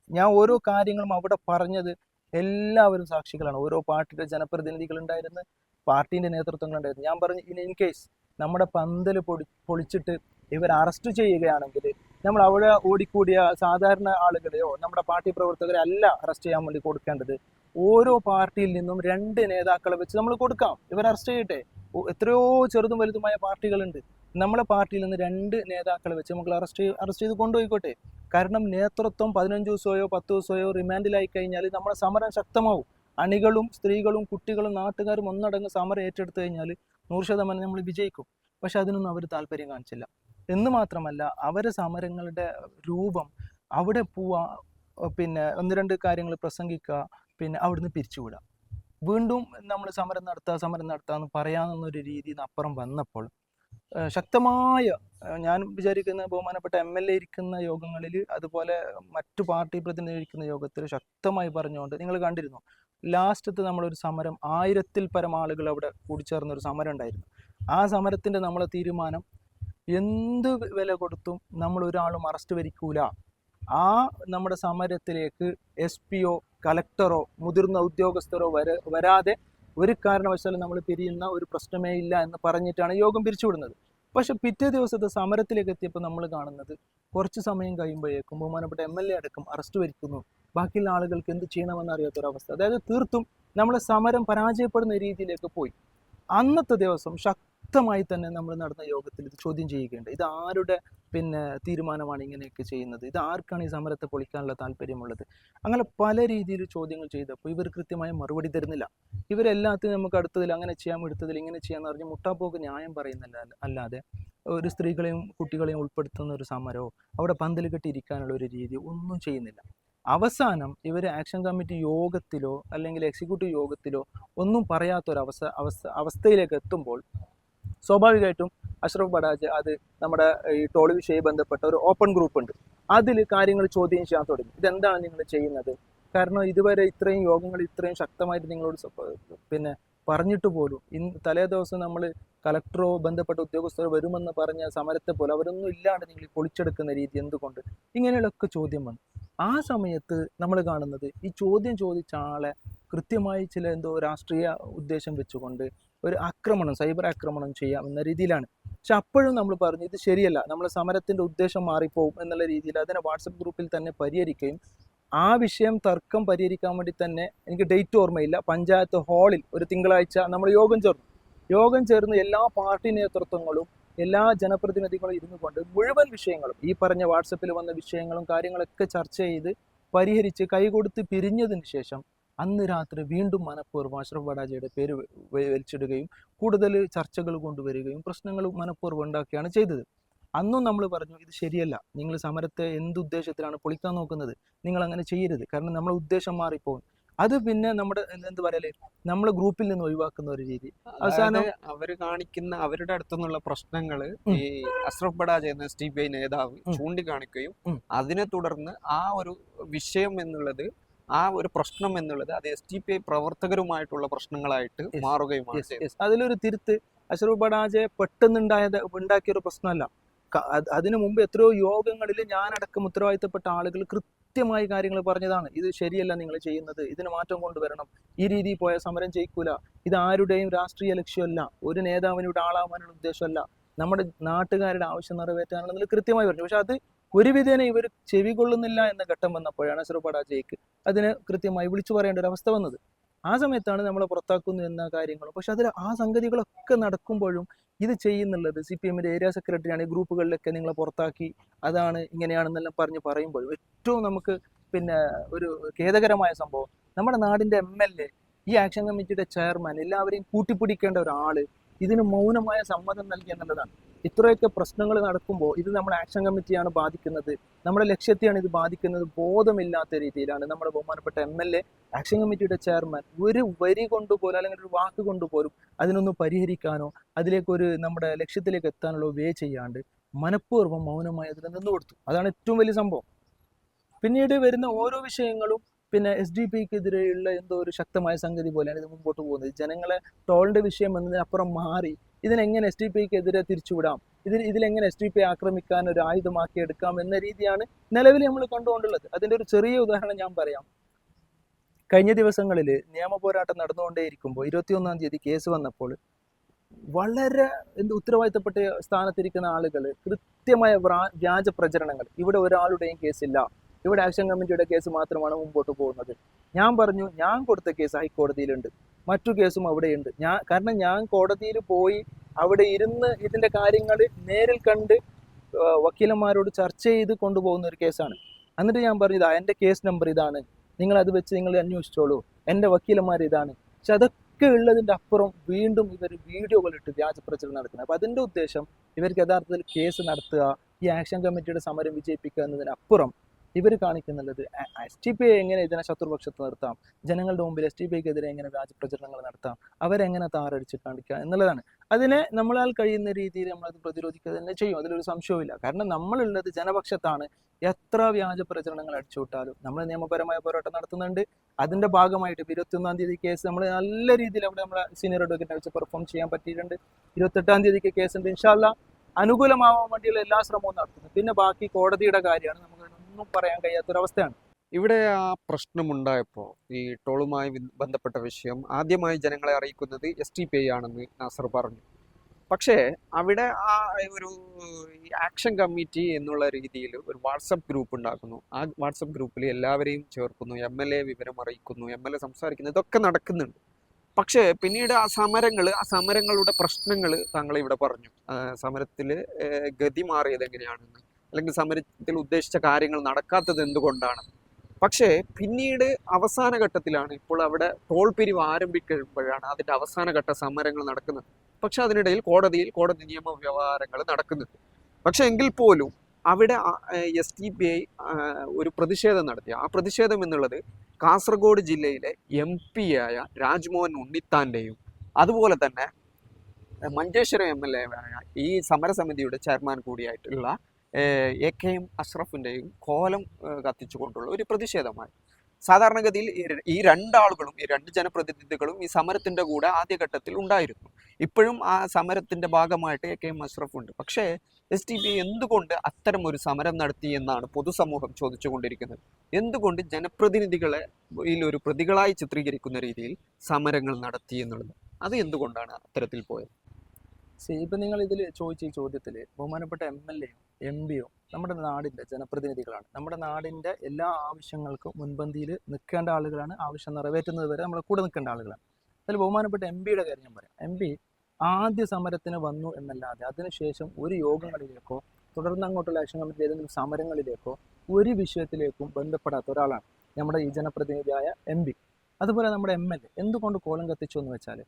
[SPEAKER 2] ഞാൻ ഓരോ കാര്യങ്ങളും അവിടെ പറഞ്ഞത് എല്ലാവരും സാക്ഷികളാണ്. ഓരോ പാർട്ടിയുടെ ജനപ്രതിനിധികളുണ്ടായിരുന്നു ഉണ്ടായിരുന്നു നേതൃത്വങ്ങളുണ്ടായിരുന്നു ഞാൻ പറഞ്ഞു ഇൻ ഇൻ കേസ് നമ്മുടെ പന്തൽ പൊടി പൊളിച്ചിട്ട് ഇവർ അറസ്റ്റ് ചെയ്യുകയാണെങ്കിൽ നമ്മൾ അവിടെ ഓടിക്കൂടിയ സാധാരണ ആളുകളെയോ നമ്മുടെ പാർട്ടി പ്രവർത്തകരെ അല്ല അറസ്റ്റ് ചെയ്യാൻ വേണ്ടി കൊടുക്കേണ്ടത്. ഓരോ പാർട്ടിയിൽ നിന്നും രണ്ട് നേതാക്കളെ വെച്ച് നമ്മൾ കൊടുക്കാം. ഇവർ അറസ്റ്റ് ചെയ്യട്ടെ. എത്രയോ ചെറുതും വലുതുമായ പാർട്ടികളുണ്ട്. നമ്മളെ പാർട്ടിയിൽ നിന്ന് രണ്ട് നേതാക്കളെ വെച്ച് നമുക്ക് അറസ്റ്റ് അറസ്റ്റ് ചെയ്ത് കൊണ്ടുപോയിക്കോട്ടെ. കാരണം നേതൃത്വം പതിനഞ്ച് ദിവസമോയോ പത്ത് ദിവസമോയോ റിമാൻഡിലായി കഴിഞ്ഞാൽ നമ്മുടെ സമരം ശക്തമാവും. അണികളും സ്ത്രീകളും കുട്ടികളും നാട്ടുകാരും ഒന്നടങ്ങ് സമരം ഏറ്റെടുത്തു കഴിഞ്ഞാൽ നൂറ് ശതമാനം നമ്മൾ വിജയിക്കും. പക്ഷെ അതിനൊന്നും അവർ താല്പര്യം കാണിച്ചില്ല. എന്ന് മാത്രമല്ല അവരെ സമരങ്ങളുടെ രൂപം അവിടെ പോവാ പിന്നെ ഒന്ന് രണ്ട് കാര്യങ്ങൾ പ്രസംഗിക്കുക പിന്നെ അവിടുന്ന് പിരിച്ചുവിടുക. വീണ്ടും നമ്മൾ സമരം നടത്തുക സമരം നടത്തുക എന്ന് പറയാമെന്നൊരു രീതിയിൽ അപ്പുറം വന്നപ്പോൾ ശക്തമായ ഞാൻ വിചാരിക്കുന്ന ബഹുമാനപ്പെട്ട എം എൽ എ ഇരിക്കുന്ന യോഗങ്ങളിൽ അതുപോലെ മറ്റു പാർട്ടി പ്രതിനിധി ഇരിക്കുന്ന യോഗത്തിൽ ശക്തമായി പറഞ്ഞുകൊണ്ട് നിങ്ങൾ കണ്ടിരുന്നു? ലാസ്റ്റത്തെ നമ്മളൊരു സമരം ആയിരത്തിൽ പരം ആളുകൾ അവിടെ കൂടിച്ചേർന്ന ഒരു സമരം ഉണ്ടായിരുന്നു. ആ സമരത്തിന്റെ നമ്മളെ തീരുമാനം എന്ത് വില കൊടുത്തും നമ്മൾ ഒരാളും അറസ്റ്റ് വരിക്കൂല. ആ നമ്മുടെ സമരത്തിലേക്ക് എസ് പിയോ കലക്ടറോ മുതിർന്ന ഉദ്യോഗസ്ഥരോ വര വരാതെ ഒരു കാരണവശാലും നമ്മൾ പിരിയുന്ന ഒരു പ്രശ്നമേ ഇല്ല എന്ന് പറഞ്ഞിട്ടാണ് യോഗം പിരിച്ചുവിടുന്നത്. പക്ഷെ പിറ്റേ ദിവസത്തെ സമരത്തിലേക്ക് എത്തിയപ്പോൾ നമ്മൾ കാണുന്നത് കുറച്ച് സമയം കഴിയുമ്പോഴേക്കും ബഹുമാനപ്പെട്ട എം എൽ എ അടക്കം അറസ്റ്റ് വരിക്കുന്നു. ബാക്കിയുള്ള ആളുകൾക്ക് എന്ത് ചെയ്യണമെന്ന് അറിയാത്തൊരവസ്ഥ. അതായത് തീർത്തും നമ്മളെ സമരം പരാജയപ്പെടുന്ന രീതിയിലേക്ക് പോയി. അന്നത്തെ ദിവസം ശക്തമായി തന്നെ നമ്മൾ നടന്ന യോഗത്തിൽ ഇത് ചോദ്യം ചെയ്യുകയുണ്ട് ഇത് ആരുടെ പിന്നെ തീരുമാനമാണ് ഇങ്ങനെയൊക്കെ ചെയ്യുന്നത്? ഇത് ആർക്കാണ് ഈ സമരത്തെ പൊളിക്കാനുള്ള താല്പര്യമുള്ളത്? അങ്ങനെ പല രീതിയിൽ ചോദ്യങ്ങൾ ചെയ്തപ്പോൾ ഇവർ കൃത്യമായ മറുപടി തരുന്നില്ല. ഇവരെല്ലാത്തിനും നമുക്ക് അടുത്തതിൽ അങ്ങനെ ചെയ്യാം എടുത്തതിൽ ഇങ്ങനെ ചെയ്യാന്ന് പറഞ്ഞ് മുട്ടാപ്പോക്ക് ന്യായം പറയുന്നില്ല. അല്ലാതെ ഒരു സ്ത്രീകളെയും കുട്ടികളെയും ഉൾപ്പെടുത്തുന്ന ഒരു സമരമോ അവിടെ പന്തൽ കെട്ടിയിരിക്കാനുള്ള ഒരു രീതി ഒന്നും ചെയ്യുന്നില്ല. അവസാനം ഇവർ ആക്ഷൻ കമ്മിറ്റി യോഗത്തിലോ അല്ലെങ്കിൽ എക്സിക്യൂട്ടീവ് യോഗത്തിലോ ഒന്നും പറയാത്തൊരവസ്ഥ അവസ്ഥ അവസ്ഥയിലേക്ക് എത്തുമ്പോൾ സ്വാഭാവികമായിട്ടും അഷ്റഫ് ബഡാജ് അത് നമ്മുടെ ഈ ടോൾ വിഷയവുമായി ബന്ധപ്പെട്ട ഒരു ഓപ്പൺ ഗ്രൂപ്പ് ഉണ്ട്. അതിൽ കാര്യങ്ങൾ ചോദ്യം ചെയ്യാൻ തുടങ്ങി. ഇതെന്താണ് നിങ്ങൾ ചെയ്യുന്നത്? കാരണം ഇതുവരെ ഇത്രയും യോഗങ്ങൾ ഇത്രയും ശക്തമായിട്ട് നിങ്ങളോട് പിന്നെ പറഞ്ഞിട്ട് പോലും ഇന്ന് തലേ ദിവസം നമ്മൾ കലക്ടറോ ബന്ധപ്പെട്ട ഉദ്യോഗസ്ഥരോ വരുമെന്ന് പറഞ്ഞ സമരത്തെ പോലെ അവരൊന്നും ഇല്ലാണ്ട് നിങ്ങൾ പൊളിച്ചെടുക്കുന്ന രീതി എന്തുകൊണ്ട്? ഇങ്ങനെയുള്ളൊക്കെ ചോദ്യം വന്നു. ആ സമയത്ത് നമ്മൾ കാണുന്നത് ഈ ചോദ്യം ചോദിച്ച ആളെ കൃത്യമായി ചില എന്തോ രാഷ്ട്രീയ ഉദ്ദേശം വെച്ചുകൊണ്ട് ഒരു ആക്രമണം സൈബർ ആക്രമണം ചെയ്യാം എന്ന രീതിയിലാണ്. പക്ഷെ അപ്പോഴും നമ്മൾ പറഞ്ഞു ഇത് ശരിയല്ല. നമ്മൾ സമരത്തിന്റെ ഉദ്ദേശം മാറിപ്പോവും എന്നുള്ള രീതിയിൽ അതിനെ വാട്സപ്പ് ഗ്രൂപ്പിൽ തന്നെ പരിഹരിക്കുകയും ആ വിഷയം തർക്കം പരിഹരിക്കാൻ വേണ്ടി തന്നെ എനിക്ക് ഡേറ്റ് ഓർമ്മയില്ല. പഞ്ചായത്ത് ഹാളിൽ ഒരു തിങ്കളാഴ്ച നമ്മൾ യോഗം ചേർന്നു. യോഗം ചേർന്ന് എല്ലാ പാർട്ടി നേതൃത്വങ്ങളും എല്ലാ ജനപ്രതിനിധികളും ഇരുന്നു കൊണ്ട് മുഴുവൻ വിഷയങ്ങളും ഈ പറഞ്ഞ വാട്സപ്പിൽ വന്ന വിഷയങ്ങളും കാര്യങ്ങളൊക്കെ ചർച്ച ചെയ്ത് പരിഹരിച്ച് കൈകൊടുത്ത് പിരിഞ്ഞതിന് ശേഷം അന്ന് രാത്രി വീണ്ടും മനഃപൂർവം അഷ്റഫ് വടാജിയുടെ പേര് വലിച്ചിടുകയും കൂടുതൽ ചർച്ചകൾ കൊണ്ടുവരികയും പ്രശ്നങ്ങൾ മനഃപൂർവം ഉണ്ടാക്കുകയാണ് ചെയ്തത്. അന്നും നമ്മൾ പറഞ്ഞു ഇത് ശരിയല്ല. നിങ്ങൾ സമരത്തെ എന്ത് ഉദ്ദേശത്തിലാണ് പൊളിക്കാൻ നോക്കുന്നത്? നിങ്ങൾ അങ്ങനെ ചെയ്യരുത്. കാരണം നമ്മളെ ഉദ്ദേശം മാറിപ്പോകും. അത് പിന്നെ നമ്മുടെ എന്ത് പറയലേ? നമ്മളെ ഗ്രൂപ്പിൽ നിന്ന് ഒഴിവാക്കുന്ന ഒരു രീതി. അവസാനം-
[SPEAKER 1] അവർ അവർ കാണിക്കുന്ന അവരുടെ അടുത്തുനിന്നുള്ള
[SPEAKER 2] പ്രശ്നങ്ങൾ
[SPEAKER 1] ഈ അഷ്റഫ് ബഡാജ് എന്ന എസ് ബി ഐ നേതാവ്. ചൂണ്ടിക്കാണിക്കുകയും അതിനെ തുടർന്ന് ആ ഒരു വിഷയം എന്നുള്ളത് ആ ഒരു പ്രശ്നം എന്നുള്ളത് അത് എസ് ടി പി ഐ പ്രവർത്തകരുമായിട്ടുള്ള പ്രശ്നങ്ങളായിട്ട്
[SPEAKER 2] മാറുകയും
[SPEAKER 1] മാറുകയുമാണ്.
[SPEAKER 2] അതിലൊരു തിരുത്ത് അഷ്റഫ് ബഡാജെ പെട്ടെന്നുണ്ടായത് ഉണ്ടാക്കിയ ഒരു പ്രശ്നമല്ല. അതിനു മുമ്പ് എത്രയോ യോഗങ്ങളിൽ ഞാനടക്കം ഉത്തരവാദിത്തപ്പെട്ട ആളുകൾ കൃത്യമായി കാര്യങ്ങൾ പറഞ്ഞതാണ്. ഇത് ശരിയല്ല നിങ്ങൾ ചെയ്യുന്നത്. ഇതിന് മാറ്റം കൊണ്ടുവരണം. ഈ രീതിയിൽ പോയ സമരം ചെയ്യിക്കൂല ഇത് ആരുടെയും രാഷ്ട്രീയ ലക്ഷ്യമല്ല. ഒരു നേതാവിനോട് ആളാവാനുള്ള ഉദ്ദേശമല്ല. നമ്മുടെ നാട്ടുകാരുടെ ആവശ്യം നിറവേറ്റാനാണെന്ന് കൃത്യമായി പറഞ്ഞു. പക്ഷെ അത് ഒരു വിധേന ഇവർ ചെവി കൊള്ളുന്നില്ല എന്ന ഘട്ടം വന്നപ്പോഴാണ് അഷ്റഫ് ബഡാജയ്ക്ക് അതിന് കൃത്യമായി വിളിച്ചു പറയേണ്ട ഒരു അവസ്ഥ വന്നത്. ആ സമയത്താണ് നമ്മളെ പുറത്താക്കുന്നു എന്ന കാര്യങ്ങളും. പക്ഷെ അതിൽ ആ സംഗതികളൊക്കെ നടക്കുമ്പോഴും ഇത് ചെയ്യുന്നുള്ളത് സി പി എമ്മിന്റെ ഏരിയ സെക്രട്ടറിയാണ്. ഈ ഗ്രൂപ്പുകളിലൊക്കെ നിങ്ങളെ പുറത്താക്കി അതാണ് ഇങ്ങനെയാണെന്നെല്ലാം പറഞ്ഞ് പറയുമ്പോഴും ഏറ്റവും നമുക്ക് പിന്നെ ഒരു ഖേദകരമായ സംഭവം നമ്മുടെ നാടിന്റെ എം എൽ എ ഈ ആക്ഷൻ കമ്മിറ്റിയുടെ ചെയർമാൻ എല്ലാവരെയും കൂട്ടിപ്പിടിക്കേണ്ട ഒരാൾ ഇതിന് മൗനമായ സമ്മതം നൽകി എന്നുള്ളതാണ്. ഇത്രയൊക്കെ പ്രശ്നങ്ങൾ നടക്കുമ്പോൾ ഇത് നമ്മുടെ ആക്ഷൻ കമ്മിറ്റിയാണ് ബാധിക്കുന്നത്. നമ്മുടെ ലക്ഷ്യത്തെയാണ് ഇത് ബാധിക്കുന്നത്. ബോധമില്ലാത്ത രീതിയിലാണ് നമ്മുടെ ബഹുമാനപ്പെട്ട എം എൽ എ ആക്ഷൻ കമ്മിറ്റിയുടെ ചെയർമാൻ ഒരു വരി കൊണ്ടുപോലും അല്ലെങ്കിൽ ഒരു വാക്ക് കൊണ്ടുപോലും അതിനൊന്ന് പരിഹരിക്കാനോ അതിലേക്ക് ഒരു നമ്മുടെ ലക്ഷ്യത്തിലേക്ക് എത്താനുള്ള വേ ചെയ്യാണ്ട് മനഃപൂർവം മൗനമായി അതിനെ നിന്നു കൊടുത്തു അതാണ് ഏറ്റവും വലിയ സംഭവം. പിന്നീട് വരുന്ന ഓരോ വിഷയങ്ങളും പിന്നെ എസ് ഡി പിക്കെതിരെയുള്ള എന്തോ ഒരു ശക്തമായ സംഗതി പോലെയാണ് ഇത് മുമ്പോട്ട് പോകുന്നത്. ജനങ്ങളെ ടോളിന്റെ വിഷയം എന്നതിനപ്പുറം മാറി ഇതിനെങ്ങനെ എസ് ഡി പിക്കെതിരെ തിരിച്ചുവിടാം? ഇതിൽ ഇതിലെങ്ങനെ എസ് ഡി പി ആക്രമിക്കാൻ ഒരു ആയുധമാക്കി എടുക്കാം എന്ന രീതിയാണ് നിലവിൽ നമ്മൾ കണ്ടുകൊണ്ടുള്ളത്. അതിന്റെ ഒരു ചെറിയ ഉദാഹരണം ഞാൻ പറയാം. കഴിഞ്ഞ ദിവസങ്ങളിൽ നിയമ പോരാട്ടം നടന്നുകൊണ്ടേയിരിക്കുമ്പോൾ ഇരുപത്തിയൊന്നാം തീയതി കേസ് വന്നപ്പോൾ വളരെ എന്ത് ഉത്തരവാദിത്തപ്പെട്ട സ്ഥാനത്തിരിക്കുന്ന ആളുകൾ കൃത്യമായ വ്യാജ പ്രചരണങ്ങൾ. ഇവിടെ ഒരാളുടെയും കേസില്ല. ഇവിടെ ആക്ഷൻ കമ്മിറ്റിയുടെ കേസ് മാത്രമാണ് മുമ്പോട്ട് പോകുന്നത്. ഞാൻ പറഞ്ഞു ഞാൻ കൊടുത്ത കേസ് ഹൈക്കോടതിയിലുണ്ട്. മറ്റു കേസും അവിടെയുണ്ട്. ഞാൻ കാരണം ഞാൻ കോടതിയിൽ പോയി അവിടെ ഇരുന്ന് ഇതിന്റെ കാര്യങ്ങൾ നേരിൽ കണ്ട് വക്കീലന്മാരോട് ചർച്ച ചെയ്ത് കൊണ്ടുപോകുന്ന ഒരു കേസാണ് എന്നിട്ട് ഞാൻ പറഞ്ഞു ഇതാ എന്റെ കേസ് നമ്പർ ഇതാണ്. നിങ്ങൾ അത് വെച്ച് നിങ്ങൾ അന്വേഷിച്ചോളൂ. എന്റെ വക്കീലന്മാർ ഇതാണ്. പക്ഷെ അതൊക്കെ ഉള്ളതിന്റെ അപ്പുറം വീണ്ടും ഇവർ വീഡിയോകൾ ഇട്ട് വ്യാജ പ്രചരണം നടക്കുന്നത് അപ്പോൾ അതിന്റെ ഉദ്ദേശം ഇവർക്ക് യഥാർത്ഥത്തിൽ കേസ് നടത്തുക ഈ ആക്ഷൻ കമ്മിറ്റിയുടെ സമരം വിജയിപ്പിക്കുക എന്നതിനപ്പുറം ഇവർ കാണിക്കുന്നുള്ളത് എസ് ടി പി എങ്ങനെ ഇതിനെ ശത്രുപക്ഷത്ത് നിർത്താം? ജനങ്ങളുടെ മുമ്പിൽ എസ് ടി പി എതിരെ എങ്ങനെ വ്യാജ പ്രചരണങ്ങൾ നടത്താം? അവരെങ്ങനെ താറടിച്ച് കാണിക്കാം എന്നുള്ളതാണ്. അതിനെ നമ്മളാൽ കഴിയുന്ന രീതിയിൽ നമ്മളത് പ്രതിരോധിക്കുക തന്നെ ചെയ്യും. അതിലൊരു സംശയവുമില്ല. കാരണം നമ്മളുള്ളത് ജനപക്ഷത്താണ്. എത്ര വ്യാജ പ്രചരണങ്ങൾ അടിച്ചുവിട്ടാലും നമ്മൾ നിയമപരമായ പോരാട്ടം നടത്തുന്നുണ്ട്. അതിന്റെ ഭാഗമായിട്ട് ഇരുപത്തിയൊന്നാം തീയതി കേസ് നമ്മൾ നല്ല രീതിയിൽ അവിടെ നമ്മുടെ സീനിയർ അഡ്വക്കേറ്റിനെ വെച്ച് പെർഫോം ചെയ്യാൻ പറ്റിയിട്ടുണ്ട്. ഇരുപത്തെട്ടാം തീയതിക്ക് കേസ് ഉണ്ട് ഇൻഷാല്ല അനുകൂലമാവാൻ വേണ്ടിയുള്ള എല്ലാ ശ്രമവും നടത്തുന്നു. പിന്നെ ബാക്കി കോടതിയുടെ കാര്യമാണ് നമുക്ക് ഒന്നും പറയാൻ കഴിയാത്തൊരവസ്ഥയാണ്.
[SPEAKER 1] ഇവിടെ ആ പ്രശ്നമുണ്ടായപ്പോൾ ഈ ടോളുമായി ബന്ധപ്പെട്ട വിഷയം ആദ്യമായി ജനങ്ങളെ അറിയിക്കുന്നത് എസ് ടി പി ഐ ആണെന്ന് നാസർ പറഞ്ഞു. പക്ഷേ അവിടെ ആ ഒരു ആക്ഷൻ കമ്മിറ്റി എന്നുള്ള രീതിയിൽ ഒരു വാട്സപ്പ് ഗ്രൂപ്പ് ഉണ്ടാക്കുന്നു. ആ വാട്സപ്പ് ഗ്രൂപ്പിൽ എല്ലാവരെയും ചേർക്കുന്നു എം എൽ എ വിവരം അറിയിക്കുന്നു എം എൽ എ സംസാരിക്കുന്നു ഇതൊക്കെ നടക്കുന്നുണ്ട്. പക്ഷേ പിന്നീട് ആ സമരങ്ങൾ ആ സമരങ്ങളുടെ പ്രശ്നങ്ങൾ താങ്കൾ ഇവിടെ പറഞ്ഞു. സമരത്തിൽ ഗതി മാറിയത് എങ്ങനെയാണെന്ന്. അല്ലെങ്കിൽ സമരത്തിൽ ഉദ്ദേശിച്ച കാര്യങ്ങൾ നടക്കാത്തത് എന്തുകൊണ്ടാണ്? പക്ഷേ പിന്നീട് അവസാന ഘട്ടത്തിലാണ് ഇപ്പോൾ അവിടെ ടോൾ പിരിവ് ആരംഭിക്കുമ്പോഴാണ് അതിന്റെ അവസാന ഘട്ട സമരങ്ങൾ നടക്കുന്നത്. പക്ഷേ അതിനിടയിൽ കോടതിയിൽ കോടതി നിയമ വ്യവഹാരങ്ങൾ നടക്കുന്നുണ്ട്. പക്ഷേ എങ്കിൽ പോലും അവിടെ എസ് ടി പി ഐ ഒരു പ്രതിഷേധം നടത്തി. ആ പ്രതിഷേധം എന്നുള്ളത് കാസർഗോഡ് ജില്ലയിലെ എം പി ആയ രാജ്മോഹൻ ഉണ്ണിത്താന്റെയും അതുപോലെ തന്നെ മഞ്ചേശ്വരം എം എൽ എ ആയ ഈ സമരസമിതിയുടെ ചെയർമാൻ കൂടിയായിട്ടുള്ള എ കെ എം അഷ്റഫിന്റെയും കോലം കത്തിച്ചുകൊണ്ടുള്ള ഒരു പ്രതിഷേധമായി. സാധാരണഗതിയിൽ ഈ രണ്ടാളുകളും ഈ രണ്ട് ജനപ്രതിനിധികളും ഈ സമരത്തിന്റെ കൂടെ ആദ്യഘട്ടത്തിൽ ഉണ്ടായിരുന്നു. ഇപ്പോഴും ആ സമരത്തിന്റെ ഭാഗമായിട്ട് എ കെ എം അഷ്റഫ് ഉണ്ട് പക്ഷേ എസ് ടി പി എന്തുകൊണ്ട് അത്തരം ഒരു സമരം നടത്തി എന്നാണ് പൊതുസമൂഹം ചോദിച്ചുകൊണ്ടിരിക്കുന്നത്? എന്തുകൊണ്ട് ജനപ്രതിനിധികളെ ഒരു പ്രതികളായി ചിത്രീകരിക്കുന്ന രീതിയിൽ സമരങ്ങൾ നടത്തി എന്നുള്ളത്? അത് എന്തുകൊണ്ടാണ് അത്തരത്തിൽ പോയത്?
[SPEAKER 2] സി ഇപ്പം നിങ്ങൾ ഇതിൽ ചോദിച്ച ഈ ചോദ്യത്തിൽ ബഹുമാനപ്പെട്ട എം എൽ എയും എം പിയും നമ്മുടെ നാടിന്റെ ജനപ്രതിനിധികളാണ്. നമ്മുടെ നാടിന്റെ എല്ലാ ആവശ്യങ്ങൾക്കും മുൻപന്തിയിൽ നിൽക്കേണ്ട ആളുകളാണ്. ആവശ്യം നിറവേറ്റുന്നത് വരെ നമ്മളെ കൂടെ നിൽക്കേണ്ട ആളുകളാണ്. അതിൽ ബഹുമാനപ്പെട്ട എം പിയുടെ കാര്യം ഞാൻ പറയാം. എം പി ആദ്യ സമരത്തിന് വന്നു എന്നല്ലാതെ അതിനുശേഷം ഒരു യോഗങ്ങളിലേക്കോ തുടർന്ന് അങ്ങോട്ടുള്ള ആക്ഷൻ കമ്മിറ്റി ഏതെങ്കിലും സമരങ്ങളിലേക്കോ ഒരു വിഷയത്തിലേക്കും ബന്ധപ്പെടാത്ത ഒരാളാണ് നമ്മുടെ ഈ ജനപ്രതിനിധിയായ എം പി. അതുപോലെ നമ്മുടെ എം എൽ എ എന്തുകൊണ്ട് കോലം കത്തിച്ചു എന്ന് വെച്ചാൽ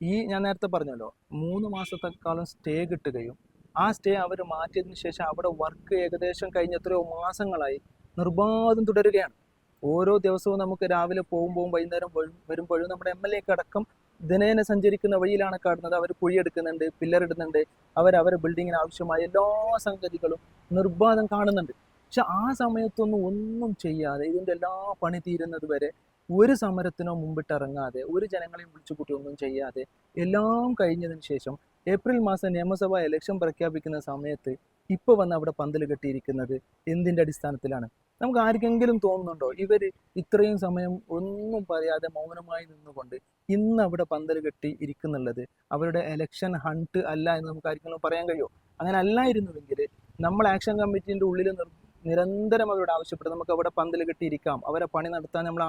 [SPEAKER 2] ഈ ഞാൻ നേരത്തെ പറഞ്ഞല്ലോ മൂന്ന് മാസത്തെക്കാളും സ്റ്റേ കിട്ടുകയും ആ സ്റ്റേ അവർ മാറ്റിയതിന് ശേഷം അവിടെ വർക്ക് ഏകദേശം കഴിഞ്ഞ എത്രയോ മാസങ്ങളായി നിർബാധം തുടരുകയാണ്. ഓരോ ദിവസവും നമുക്ക് രാവിലെ പോകുമ്പോഴും വൈകുന്നേരം വരുമ്പോഴും നമ്മുടെ എം എൽ എ അടക്കം ദിനേന സഞ്ചരിക്കുന്ന വഴിയിലാണ് കാണുന്നത് അവർ കുഴിയെടുക്കുന്നുണ്ട് പില്ലർ ഇടുന്നുണ്ട് അവർ അവരെ ബിൽഡിങ്ങിന് ആവശ്യമായ എല്ലാ സംഗതികളും നിർബാധം കാണുന്നുണ്ട്. പക്ഷെ ആ സമയത്തൊന്നും ഒന്നും ചെയ്യാതെ ഇതിന്റെ എല്ലാ പണി തീരുന്നത് വരെ ഒരു സമരത്തിനോ മുമ്പിട്ട് ഇറങ്ങാതെ ഒരു ജനങ്ങളെയും വിളിച്ചു കൂട്ടിയൊന്നും ചെയ്യാതെ എല്ലാം കഴിഞ്ഞതിന് ശേഷം ഏപ്രിൽ മാസം നിയമസഭാ ഇലക്ഷൻ പ്രഖ്യാപിക്കുന്ന സമയത്ത് ഇപ്പൊ വന്ന് അവിടെ പന്തൽ കെട്ടിയിരിക്കുന്നത് എന്തിന്റെ അടിസ്ഥാനത്തിലാണ്? നമുക്ക് ആർക്കെങ്കിലും തോന്നുന്നുണ്ടോ? ഇവർ ഇത്രയും സമയം ഒന്നും പറയാതെ മൗനമായി നിന്നുകൊണ്ട് ഇന്ന് അവിടെ പന്തൽ കെട്ടി ഇരിക്കുന്നുള്ളത്? അവരുടെ എലക്ഷൻ ഹണ്ട് അല്ല എന്ന് നമുക്ക് ആർക്കെങ്കിലും പറയാൻ കഴിയുമോ അങ്ങനെ അല്ലായിരുന്നുവെങ്കിൽ നമ്മൾ ആക്ഷൻ കമ്മിറ്റീന്റെ ഉള്ളിൽ നിരന്തരം അവരോട് ആവശ്യപ്പെട്ട് നമുക്ക് അവിടെ പന്തൽ കെട്ടിയിരിക്കാം. അവരെ പണി നടത്താൻ നമ്മൾ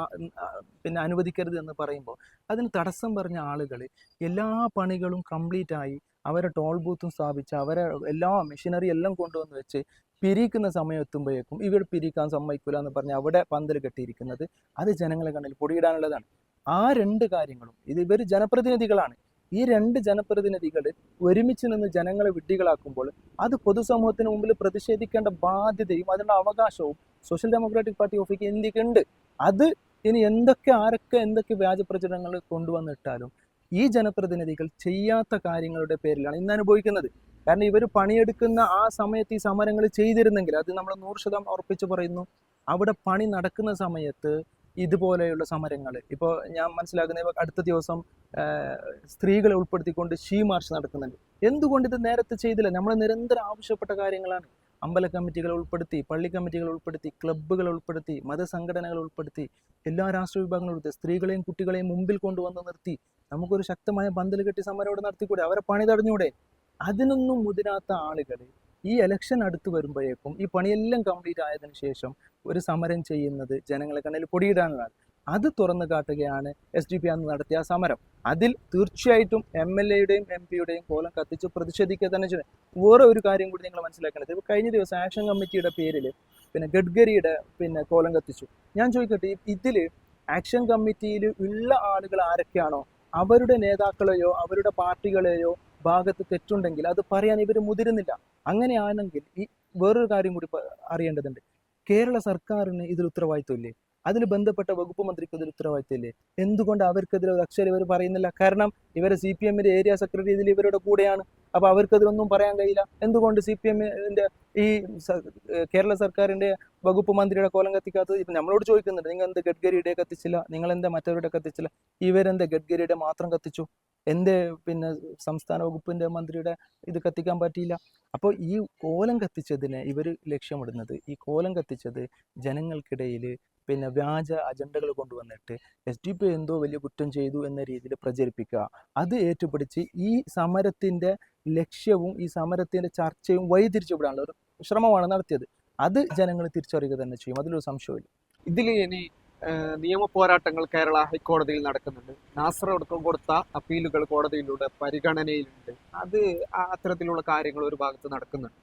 [SPEAKER 2] പിന്നെ അനുവദിക്കരുത് എന്ന് പറയുമ്പോൾ അതിന് തടസ്സം പറഞ്ഞ ആളുകൾ എല്ലാ പണികളും കംപ്ലീറ്റ് ആയി അവരെ ടോൾ ബൂത്തും സ്ഥാപിച്ച് അവരെ എല്ലാ മെഷീനറി എല്ലാം കൊണ്ടുവന്ന് വെച്ച് പിരിക്കുന്ന സമയം എത്തുമ്പോഴേക്കും ഇവർ പിരിക്കാൻ സമ്മതിക്കില്ല എന്ന് പറഞ്ഞ് അവിടെ പന്തൽ കെട്ടിയിരിക്കുന്നത് അത് ജനങ്ങളെ കണ്ണിൽ പൊടിയിടാനുള്ളതാണ്. ആ രണ്ട് കാര്യങ്ങളും ഇത് ഇവർ ജനപ്രതിനിധികളാണ്. ഈ രണ്ട് ജനപ്രതിനിധികൾ ഒരുമിച്ച് നിന്ന് ജനങ്ങളെ വിഡ്ഢികളാക്കുമ്പോൾ അത് പൊതുസമൂഹത്തിന് മുമ്പിൽ പ്രതിഷേധിക്കേണ്ട ബാധ്യതയും അതിനുള്ള അവകാശവും സോഷ്യൽ ഡെമോക്രാറ്റിക് പാർട്ടി ഓഫ് ഇന്ത്യയ്ക്ക് ഉണ്ട് അത് ഇനി എന്തൊക്കെ ആരൊക്കെ എന്തൊക്കെ വ്യാജ പ്രചരണങ്ങൾ കൊണ്ടുവന്നിട്ടാലും ഈ ജനപ്രതിനിധികൾ ചെയ്യാത്ത കാര്യങ്ങളുടെ പേരിലാണ് ഇന്ന് അനുഭവിക്കുന്നത്. കാരണം ഇവർ പണിയെടുക്കുന്ന ആ സമയത്ത് ഈ സമരങ്ങൾ ചെയ്തിരുന്നെങ്കിൽ അത് നമ്മൾ നൂറ് ശതമാനം ഉറപ്പിച്ച് പറയുന്നു. അവിടെ പണി നടക്കുന്ന സമയത്ത് ഇതുപോലെയുള്ള സമരങ്ങൾ. ഇപ്പോൾ ഞാൻ മനസ്സിലാക്കുന്ന അടുത്ത ദിവസം സ്ത്രീകളെ ഉൾപ്പെടുത്തിക്കൊണ്ട് ഷീ മാർച്ച് നടക്കുന്നുണ്ട്. എന്തുകൊണ്ട് ഇത് നേരത്തെ ചെയ്തില്ല? നമ്മൾ നിരന്തരം ആവശ്യപ്പെട്ട കാര്യങ്ങളാണ്. അമ്പല കമ്മിറ്റികളെ ഉൾപ്പെടുത്തി പള്ളി കമ്മിറ്റികളെ ഉൾപ്പെടുത്തി ക്ലബ്ബുകൾ ഉൾപ്പെടുത്തി മതസംഘടനകൾ ഉൾപ്പെടുത്തി എല്ലാ രാഷ്ട്രീയ വിഭാഗങ്ങളും ഉൾപ്പെടുത്തി സ്ത്രീകളെയും കുട്ടികളെയും മുമ്പിൽ കൊണ്ടുവന്ന് നിർത്തി നമുക്കൊരു ശക്തമായ പന്തൽ കെട്ടി സമരം നടത്തിക്കൂടെ? അവരെ പണി തടഞ്ഞൂടെ അതിനൊന്നും മുതിരാത്ത ആളുകൾ ഈ എലക്ഷൻ അടുത്ത് വരുമ്പോഴേക്കും ഈ പണിയെല്ലാം കംപ്ലീറ്റ് ആയതിനു ശേഷം ഒരു സമരം ചെയ്യുന്നത് ജനങ്ങളെ കണ്ണിൽ പൊടിയിടാനാണ് അത് തുറന്നു കാട്ടുകയാണ് എസ് ഡി പി അന്ന് നടത്തിയ സമരം. അതിൽ തീർച്ചയായിട്ടും എം എൽ എയുടെയും എം പിയുടെയും കോലം കത്തിച്ച് പ്രതിഷേധിക്കുക തന്നെ ചെയ്യണം വേറെ ഒരു കാര്യം കൂടി നിങ്ങൾ മനസ്സിലാക്കേണ്ടത്. ഇപ്പോൾ കഴിഞ്ഞ ദിവസം ആക്ഷൻ കമ്മിറ്റിയുടെ പേരിൽ പിന്നെ ഗഡ്കരിയുടെ പിന്നെ കോലം കത്തിച്ചു. ഞാൻ ചോദിക്കട്ടെ ഇതിൽ ആക്ഷൻ കമ്മിറ്റിയിൽ ഉള്ള ആളുകൾ ആരൊക്കെയാണോ? അവരുടെ നേതാക്കളെയോ അവരുടെ പാർട്ടികളെയോ ഭാഗത്ത് തെറ്റുണ്ടെങ്കിൽ അത് പറയാൻ ഇവർ മുതിരുന്നില്ല. അങ്ങനെയാണെങ്കിൽ ഈ വേറൊരു കാര്യം കൂടി അറിയേണ്ടതുണ്ട്. കേരള സർക്കാരിന് ഇതിൽ ഉത്തരവാദിത്വമില്ലേ അതിൽ ബന്ധപ്പെട്ട വകുപ്പ് മന്ത്രിക്ക് ഇതിൽ ഉത്തരവാദിത്തമില്ലേ? എന്തുകൊണ്ട് അവർക്കെതിരെ ഒരു അക്ഷരം ഇവർ പറയുന്നില്ല? കാരണം ഇവരെ സി പി എമ്മിന്റെ ഏരിയ സെക്രട്ടറി ഇതിൽ ഇവരുടെ കൂടെയാണ്. അപ്പോൾ അവർക്കതിലൊന്നും പറയാൻ കഴിയില്ല. എന്തുകൊണ്ട് സി പി എമ്മിന്റെ ഈ കേരള സർക്കാരിന്റെ വകുപ്പ് മന്ത്രിയുടെ കോലം കത്തിക്കാത്തത്? ഇപ്പൊ നമ്മളോട് ചോദിക്കുന്നുണ്ട്. നിങ്ങൾ എന്ത് ഗഡ്കരിയുടെ കത്തിച്ചില്ല? നിങ്ങൾ എന്താ മറ്റവരുടെ കത്തിച്ചില്ല? ഇവരെന്താ ഗഡ്കരിയുടെ മാത്രം കത്തിച്ചു? എന്തേ പിന്നെ സംസ്ഥാന വകുപ്പിന്റെ മന്ത്രിയുടെ ഇത് കത്തിക്കാൻ പറ്റിയില്ല? അപ്പോൾ ഈ കോലം കത്തിച്ചതിന് ഇവർ ലക്ഷ്യമിടുന്നത് ഈ കോലം കത്തിച്ചത് ജനങ്ങൾക്കിടയിൽ പിന്നെ വ്യാജ അജണ്ടകൾ കൊണ്ടുവന്നിട്ട് എസ് ഡി പി എന്തോ വലിയ കുറ്റം ചെയ്തു എന്ന രീതിയിൽ പ്രചരിപ്പിക്കുക. അത് ഏറ്റുപിടിച്ച് ഈ സമരത്തിന്റെ ലക്ഷ്യവും ഈ സമരത്തിന്റെ ചർച്ചയും വഴിതിരിച്ചുവിടാനുള്ള ഒരു ശ്രമമാണ് നടത്തിയത്. അത് ജനങ്ങൾ തിരിച്ചറിയുക തന്നെ ചെയ്യും. അതിലൊരു സംശയമില്ല
[SPEAKER 1] ഇതിൽ ഇനി നിയമ പോരാട്ടങ്ങൾ കേരള ഹൈക്കോടതിയിൽ നടക്കുന്നുണ്ട്. നാസർ അടക്കം കൊടുത്ത അപ്പീലുകൾ കോടതിയിലൂടെ പരിഗണനയിലുണ്ട്. അത് അത്തരത്തിലുള്ള കാര്യങ്ങൾ ഒരു ഭാഗത്ത് നടക്കുന്നുണ്ട്.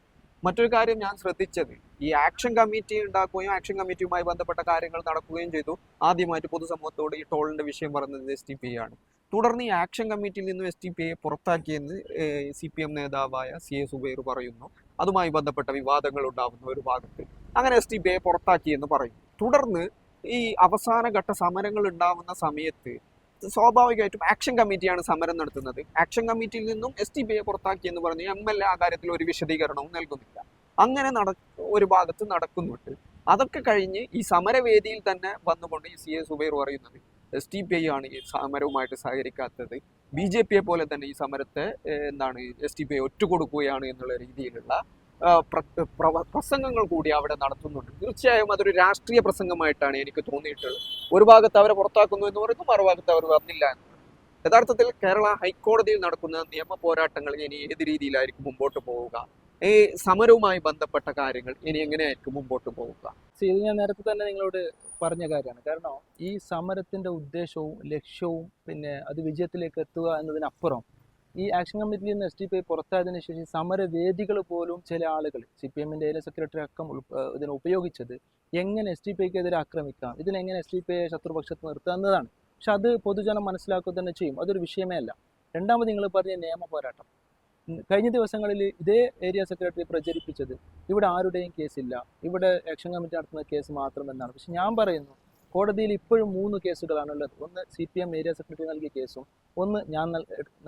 [SPEAKER 1] മറ്റൊരു കാര്യം ഞാൻ ശ്രദ്ധിച്ചത് ഈ ആക്ഷൻ കമ്മിറ്റി ഉണ്ടാക്കുകയും ആക്ഷൻ കമ്മിറ്റിയുമായി ബന്ധപ്പെട്ട കാര്യങ്ങൾ നടക്കുകയും ചെയ്തു. ആദ്യമായിട്ട് പൊതുസമൂഹത്തോട് ഈ ടോളിന്റെ വിഷയം പറഞ്ഞത് എസ് ടി പി ആണ്. തുടർന്ന് ഈ ആക്ഷൻ കമ്മിറ്റിയിൽ നിന്നും എസ് ടി പി ഐയെ പുറത്താക്കിയെന്ന് സി പി എം നേതാവായ സി എ സുബൈർ പറയുന്നു. അതുമായി ബന്ധപ്പെട്ട വിവാദങ്ങൾ ഉണ്ടാകുന്ന ഒരു ഭാഗത്ത്. അങ്ങനെ എസ് ടി പി ഐയെ പുറത്താക്കിയെന്ന് പറയും തുടർന്ന് ഈ അവസാന ഘട്ട സമരങ്ങൾ ഉണ്ടാവുന്ന സമയത്ത് സ്വാഭാവികമായിട്ടും ആക്ഷൻ കമ്മിറ്റിയാണ് സമരം നടത്തുന്നത്. ആക്ഷൻ കമ്മിറ്റിയിൽ നിന്നും എസ് ടി ബിയെ പുറത്താക്കി എന്ന് പറഞ്ഞ് എം എൽ എ ആ കാര്യത്തിൽ ഒരു വിശദീകരണവും നൽകുന്നില്ല. അങ്ങനെ നട ഒരു ഭാഗത്ത് നടക്കുന്നുണ്ട്. അതൊക്കെ കഴിഞ്ഞ് ഈ സമരവേദിയിൽ തന്നെ വന്നുകൊണ്ട് ഈ സി എ സുബൈർ പറയുന്നത് എസ് ടി പി ഐ ആണ് ഈ സമരവുമായിട്ട് സഹകരിക്കാത്തത്. ബി ജെ പിയെ പോലെ തന്നെ ഈ സമരത്തെ എന്താണ് എസ് ടി പി ഐ ഒറ്റുകൊടുക്കുകയാണ് എന്നുള്ള രീതിയിലുള്ള പ്രസംഗങ്ങൾ കൂടി അവിടെ നടത്തുന്നുണ്ട്. തീർച്ചയായും അതൊരു രാഷ്ട്രീയ പ്രസംഗമായിട്ടാണ് എനിക്ക് തോന്നിയിട്ടുള്ളത്. ഒരു ഭാഗത്ത് അവരെ പുറത്താക്കുന്നു എന്ന് പറയുന്നു മറുഭാഗത്ത് അവർ വന്നില്ല എന്ന്. യഥാർത്ഥത്തിൽ കേരള ഹൈക്കോടതിയിൽ നടക്കുന്ന നിയമ പോരാട്ടങ്ങൾ ഇനി ഏത് രീതിയിലായിരിക്കും മുമ്പോട്ട് പോവുക? ഈ സമരവുമായി ബന്ധപ്പെട്ട കാര്യങ്ങൾ ഇനി എങ്ങനെയായിരിക്കും മുമ്പോട്ട് പോവുക?
[SPEAKER 2] ഇത് ഞാൻ നേരത്തെ തന്നെ നിങ്ങളോട് പറഞ്ഞ കാര്യമാണ്. കാരണം ഈ സമരത്തിന്റെ ഉദ്ദേശവും ലക്ഷ്യവും പിന്നെ അത് വിജയത്തിലേക്ക് എത്തുക എന്നതിനപ്പുറം ഈ ആക്ഷൻ കമ്മിറ്റിയിൽ നിന്ന് എസ് ഡി പി ഐ പുറത്തായതിനു ശേഷം സമരവേദികൾ പോലും ചില ആളുകൾ സി പി എമ്മിന്റെ ഏരിയ സെക്രട്ടറി അക്കം ഇതിന് ഉപയോഗിച്ചത് എങ്ങനെ എസ് ഡി പി ഐക്ക് എതിരെ ആക്രമിക്കാം ഇതിനെങ്ങനെ എസ് ഡി പി ഐ ശത്രുപക്ഷത്ത് നിർത്തുക എന്നതാണ്. പക്ഷെ അത് പൊതുജനം മനസ്സിലാക്കുക തന്നെ ചെയ്യും അതൊരു വിഷയമേ അല്ല. രണ്ടാമത് നിങ്ങൾ പറഞ്ഞ നിയമ പോരാട്ടം. കഴിഞ്ഞ ദിവസങ്ങളിൽ ഇതേ ഏരിയ സെക്രട്ടറി പ്രചരിപ്പിച്ചത് ഇവിടെ ആരുടെയും കേസില്ല ഇവിടെ ആക്ഷൻ കമ്മിറ്റി നടത്തുന്ന കേസ് മാത്രം എന്നാണ്. പക്ഷെ ഞാൻ പറയുന്നു കോടതിയിൽ ഇപ്പോഴും മൂന്ന് കേസുകളാണ് ഉള്ളത് ഒന്ന് C P M area secretary നൽകിയ കേസും ഒന്ന് ഞാൻ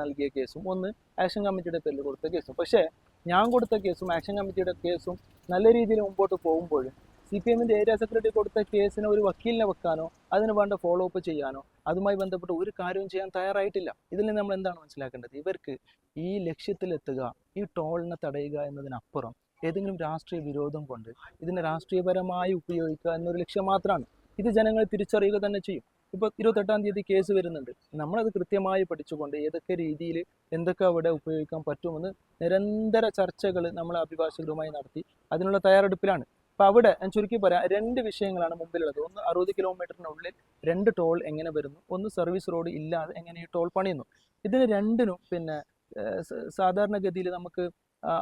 [SPEAKER 2] നൽകിയ കേസും ഒന്ന് ആക്ഷൻ കമ്മിറ്റിയുടെ പേരിൽ കൊടുത്ത കേസും. പക്ഷേ ഞാൻ കൊടുത്ത കേസും ആക്ഷൻ കമ്മിറ്റിയുടെ കേസും നല്ല രീതിയിൽ മുമ്പോട്ട് പോകുമ്പോൾ സി പി എമ്മിന്റെ ഏരിയ സെക്രട്ടറി കൊടുത്ത കേസിന് ഒരു വക്കീലിനെ വെക്കാനോ അതിന് വേണ്ട ഫോളോ അപ്പ് ചെയ്യാനോ അതുമായി ബന്ധപ്പെട്ട് ഒരു കാര്യവും ചെയ്യാൻ തയ്യാറായിട്ടില്ല. ഇതിൽ നിന്ന് നമ്മൾ എന്താണ് മനസ്സിലാക്കേണ്ടത്? ഇവർക്ക് ഈ ലക്ഷ്യത്തിലെത്തുക ഈ ടോളിനെ തടയുക എന്നതിനപ്പുറം ഏതെങ്കിലും രാഷ്ട്രീയ വിരോധം കൊണ്ട് ഇതിനെ രാഷ്ട്രീയപരമായി ഉപയോഗിക്കുക എന്നൊരു ലക്ഷ്യം മാത്രമാണ്. ഇത് ജനങ്ങൾ തിരിച്ചറിയുക തന്നെ ചെയ്യും. ഇപ്പോൾ ഇരുപത്തെട്ടാം തീയതി കേസ് വരുന്നുണ്ട്. നമ്മളത് കൃത്യമായി പഠിച്ചുകൊണ്ട് ഏതൊക്കെ രീതിയിൽ എന്തൊക്കെ അവിടെ ഉപയോഗിക്കാൻ പറ്റുമെന്ന് നിരന്തര ചർച്ചകൾ നമ്മൾ അഭിഭാഷകരുമായി നടത്തി അതിനുള്ള തയ്യാറെടുപ്പിലാണ്. അപ്പോൾ അവിടെ ഞാൻ ചുരുക്കി പറയാം രണ്ട് വിഷയങ്ങളാണ് മുമ്പിലുള്ളത്. ഒന്ന് അറുപത് കിലോമീറ്ററിനുള്ളിൽ രണ്ട് ടോൾ എങ്ങനെ വരുന്നു? ഒന്ന് സർവീസ് റോഡ് ഇല്ലാതെ എങ്ങനെ ടോൾ പണിയുന്നു? ഇതിന് രണ്ടിനും പിന്നെ സാധാരണഗതിയിൽ നമുക്ക്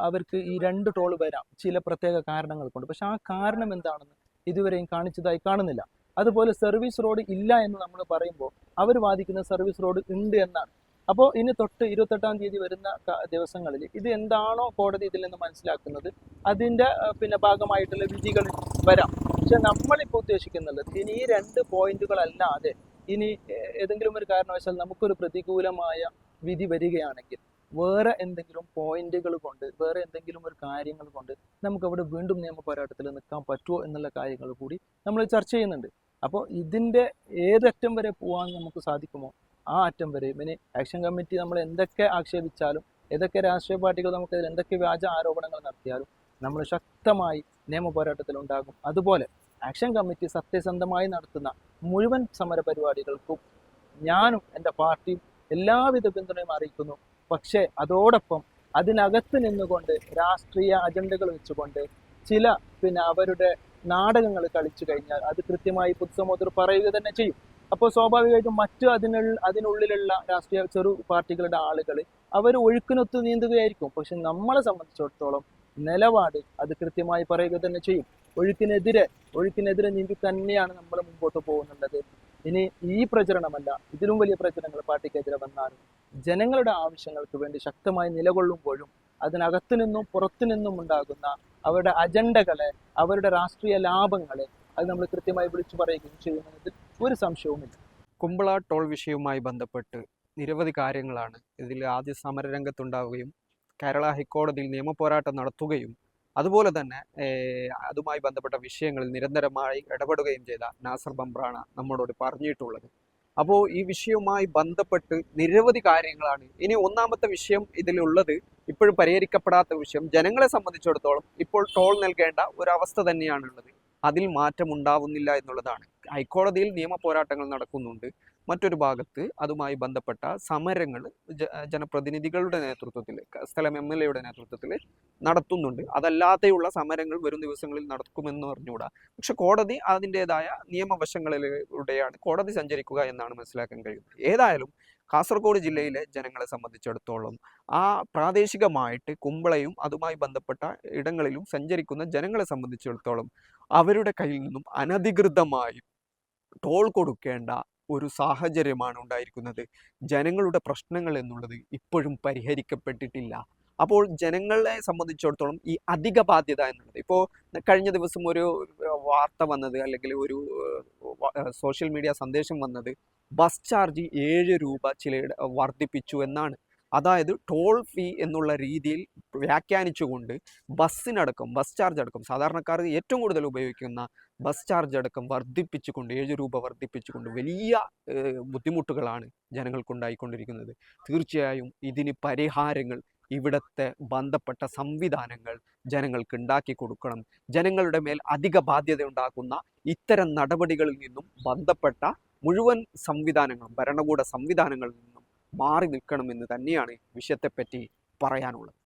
[SPEAKER 2] അവർക്ക് ഈ രണ്ട് ടോൾ വരാം. ചില പ്രത്യേക കാരണങ്ങൾ കൊണ്ട് പക്ഷെ ആ കാരണം എന്താണെന്ന് ഇതുവരെയും കാണിച്ചതായി കാണുന്നില്ല. അതുപോലെ സർവീസ് റോഡ് ഇല്ല എന്ന് നമ്മൾ പറയുമ്പോൾ അവർ വാദിക്കുന്ന സർവീസ് റോഡ് ഉണ്ട് എന്നാണ്. അപ്പോൾ ഇനി തൊട്ട് ഇരുപത്തെട്ടാം തീയതി വരുന്ന ദിവസങ്ങളിൽ ഇത് എന്താണോ കോടതി ഇതിൽ നിന്ന് മനസ്സിലാക്കുന്നത് അതിന്റെ പിന്നെ ഭാഗമായിട്ടുള്ള വിധികൾ വരാം. പക്ഷെ നമ്മളിപ്പോൾ ഉദ്ദേശിക്കുന്നത് ഇനി ഈ രണ്ട് പോയിന്റുകളല്ലാതെ ഇനി ഏതെങ്കിലും ഒരു കാരണവശാൽ നമുക്കൊരു പ്രതികൂലമായ വിധി വരികയാണെങ്കിൽ വേറെ എന്തെങ്കിലും പോയിന്റുകൾ കൊണ്ട് വേറെ എന്തെങ്കിലും ഒരു കാര്യങ്ങൾ കൊണ്ട് നമുക്ക് അവിടെ വീണ്ടും നിയമ പോരാട്ടത്തിൽ നിൽക്കാൻ പറ്റുമോ എന്നുള്ള കാര്യങ്ങൾ കൂടി നമ്മൾ ചർച്ച ചെയ്യുന്നുണ്ട്. അപ്പോൾ ഇതിന്റെ ഏതറ്റം വരെ പോകാൻ നമുക്ക് സാധിക്കുമോ? ആ അറ്റം വരെ. ഇനി ആക്ഷൻ കമ്മിറ്റി നമ്മൾ എന്തൊക്കെ ആക്ഷേപിച്ചാലും ഏതൊക്കെ രാഷ്ട്രീയ പാർട്ടികൾ നമുക്കതിൽ എന്തൊക്കെ വ്യാജ ആരോപണങ്ങൾ നടത്തിയാലും നമ്മൾ ശക്തമായി നിയമ പോരാട്ടത്തിൽ ഉണ്ടാകും. അതുപോലെ ആക്ഷൻ കമ്മിറ്റി സത്യസന്ധമായി നടത്തുന്ന മുഴുവൻ സമര പരിപാടികൾക്കും ഞാനും എന്റെ പാർട്ടിയും എല്ലാവിധ പിന്തുണയും അറിയിക്കുന്നു. പക്ഷേ അതോടൊപ്പം അതിനകത്ത് നിന്നുകൊണ്ട് രാഷ്ട്രീയ അജണ്ടകൾ വെച്ചുകൊണ്ട് ചില പിന്നെ അവരുടെ നാടകങ്ങൾ കളിച്ചു കഴിഞ്ഞാൽ അത് കൃത്യമായി പൊതുസമൂഹത്തിൽ പറയുക തന്നെ ചെയ്യും. അപ്പോൾ സ്വാഭാവികമായിട്ടും മറ്റു അതിനുള്ള അതിനുള്ളിലുള്ള രാഷ്ട്രീയ ചെറു പാർട്ടികളുടെ ആളുകൾ അവർ ഒഴുക്കിനൊത്ത് നീന്തുകയായിരിക്കും. പക്ഷെ നമ്മളെ സംബന്ധിച്ചിടത്തോളം നിലപാട് അത് കൃത്യമായി പറയുക തന്നെ ചെയ്യും. ഒഴുക്കിനെതിരെ ഒഴുക്കിനെതിരെ നീന്തി തന്നെയാണ് നമ്മൾ മുമ്പോട്ട് പോകുന്നുള്ളത്. ഇനി ഈ പ്രചരണമല്ല ഇതിലും വലിയ പ്രചരണങ്ങൾ പാർട്ടിക്കെതിരെ വന്നാലും ജനങ്ങളുടെ ആവശ്യങ്ങൾക്ക് വേണ്ടി ശക്തമായി നിലകൊള്ളുമ്പോഴും അതിനകത്തു നിന്നും പുറത്തു നിന്നും ഉണ്ടാകുന്ന അവരുടെ അജണ്ടകളെ അവരുടെ രാഷ്ട്രീയ ലാഭങ്ങളെ അത് നമ്മൾ കൃത്യമായി വിളിച്ചു പറയുകയും ചെയ്യുന്നതിൽ ഒരു സംശയവുമില്ല.
[SPEAKER 1] കുമ്പള ടോൾ വിഷയവുമായി ബന്ധപ്പെട്ട് നിരവധി കാര്യങ്ങളാണ് ഇതിൽ ആദ്യ സമരരംഗത്തുണ്ടാവുകയും കേരള ഹൈക്കോടതിയിൽ നിയമപോരാട്ടം നടത്തുകയും അതുപോലെ തന്നെ അതുമായി ബന്ധപ്പെട്ട വിഷയങ്ങളിൽ നിരന്തരമായി ഇടപെടുകയും ചെയ്ത നാസർ ബംബ്രാണ് നമ്മളോട് പറഞ്ഞിട്ടുള്ളത്. അപ്പോൾ ഈ വിഷയവുമായി ബന്ധപ്പെട്ട് നിരവധി കാര്യങ്ങളാണ്. ഇനി ഒന്നാമത്തെ വിഷയം ഇതിലുള്ളത്. ഇപ്പോഴും പരിഹരിക്കപ്പെടാത്ത വിഷയം. ജനങ്ങളെ സംബന്ധിച്ചിടത്തോളം ഇപ്പോൾ ടോൾ നൽകേണ്ട ഒരു അവസ്ഥ തന്നെയാണുള്ളത്. അതിൽ മാറ്റം ഉണ്ടാവുന്നില്ല എന്നുള്ളതാണ്. ഹൈക്കോടതിയിൽ നിയമ പോരാട്ടങ്ങൾ നടക്കുന്നുണ്ട്. മറ്റൊരു ഭാഗത്ത് അതുമായി ബന്ധപ്പെട്ട സമരങ്ങൾ ജനപ്രതിനിധികളുടെ നേതൃത്വത്തിൽ സ്ഥലം എം എൽ എയുടെ നേതൃത്വത്തിൽ നടത്തുന്നുണ്ട്. അതല്ലാതെയുള്ള സമരങ്ങൾ വരും ദിവസങ്ങളിൽ നടക്കുമെന്ന് പറഞ്ഞുകൂടാ. പക്ഷെ കോടതി അതിന്റെതായ നിയമവശങ്ങളിലൂടെയാണ് കോടതി സഞ്ചരിക്കുക എന്നാണ് മനസ്സിലാക്കാൻ കഴിയുന്നത്. ഏതായാലും കാസർഗോഡ് ജില്ലയിലെ ജനങ്ങളെ സംബന്ധിച്ചിടത്തോളം ആ പ്രാദേശികമായിട്ട് കുമ്പളയും അതുമായി ബന്ധപ്പെട്ട ഇടങ്ങളിലും സഞ്ചരിക്കുന്ന ജനങ്ങളെ സംബന്ധിച്ചിടത്തോളം അവരുടെ കയ്യിൽ നിന്നും അനധികൃതമായി ടോൾ കൊടുക്കേണ്ട ഒരു സാഹചര്യമാണ് ഉണ്ടായിരിക്കുന്നത്. ജനങ്ങളുടെ പ്രശ്നങ്ങൾ എന്നുള്ളത് ഇപ്പോഴും പരിഹരിക്കപ്പെട്ടിട്ടില്ല. അപ്പോൾ ജനങ്ങളെ സംബന്ധിച്ചിടത്തോളം ഈ അധിക ബാധ്യത എന്നുള്ളത് ഇപ്പോൾ കഴിഞ്ഞ ദിവസം ഒരു വാർത്ത വന്നത് അല്ലെങ്കിൽ ഒരു സോഷ്യൽ മീഡിയ സന്ദേശം വന്നത് ബസ് ചാർജ് ഏഴ് രൂപ ചില വർദ്ധിപ്പിച്ചു എന്നാണ്. അതായത് ടോൾ ഫീ എന്നുള്ള രീതിയിൽ വ്യാഖ്യാനിച്ചുകൊണ്ട് ബസ്സിനടക്കം ബസ് ചാർജ് അടക്കം സാധാരണക്കാർ ഏറ്റവും കൂടുതൽ ഉപയോഗിക്കുന്ന ബസ് ചാർജ് അടക്കം വർദ്ധിപ്പിച്ചുകൊണ്ട് ഏഴ് രൂപ വർദ്ധിപ്പിച്ചുകൊണ്ട് വലിയ ബുദ്ധിമുട്ടുകളാണ് ജനങ്ങൾക്കുണ്ടായിക്കൊണ്ടിരിക്കുന്നത്. തീർച്ചയായും ഇതിന് പരിഹാരങ്ങൾ ഇവിടത്തെ ബന്ധപ്പെട്ട സംവിധാനങ്ങൾ ജനങ്ങൾക്ക് ഉണ്ടാക്കി കൊടുക്കണം. ജനങ്ങളുടെ മേൽ അധിക ബാധ്യത ഉണ്ടാക്കുന്ന ഇത്തരം നടപടികളിൽ നിന്നും ബന്ധപ്പെട്ട മുഴുവൻ സംവിധാനങ്ങളും ഭരണകൂട സംവിധാനങ്ങളിൽ നിന്നും മാറി നിൽക്കണമെന്ന് തന്നെയാണ് വിഷയത്തെപ്പറ്റി പറയാനുള്ളത്.